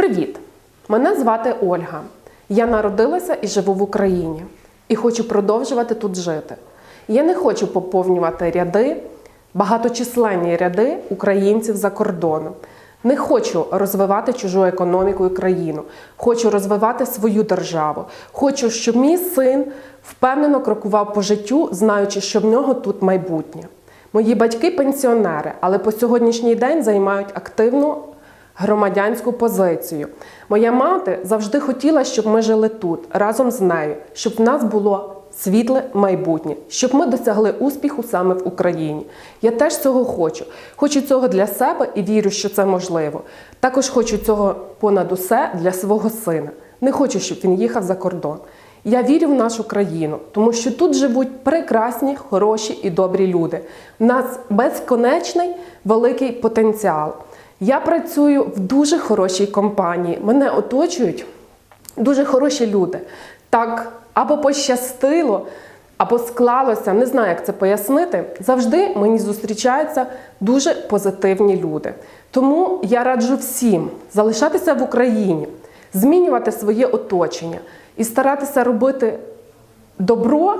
Привіт! Мене звати Ольга. Я народилася і живу в Україні і хочу продовжувати тут жити. Я не хочу поповнювати ряди, багаточисленні ряди українців за кордоном. Не хочу розвивати чужу економіку і країну. Хочу розвивати свою державу. Хочу, щоб мій син впевнено крокував по життю, знаючи, що в нього тут майбутнє. Мої батьки пенсіонери, але по сьогоднішній день займають активну громадянську позицію. Моя мати завжди хотіла, щоб ми жили тут разом з нею, щоб в нас було світле майбутнє, щоб ми досягли успіху саме в Україні. Я теж цього хочу. Хочу цього для себе і вірю, що це можливо. Також хочу цього понад усе для свого сина. Не хочу, щоб він їхав за кордон. Я вірю в нашу країну, тому що тут живуть прекрасні, хороші і добрі люди. У нас безконечний великий потенціал. Я працюю в дуже хорошій компанії. Мене оточують дуже хороші люди. Так або пощастило, або склалося, не знаю, як це пояснити. Завжди мені зустрічаються дуже позитивні люди. Тому я раджу всім залишатися в Україні, змінювати своє оточення і старатися робити добро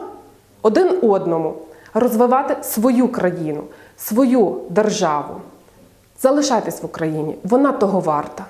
один одному, розвивати свою країну, свою державу. Залишайтесь в Україні, вона того варта.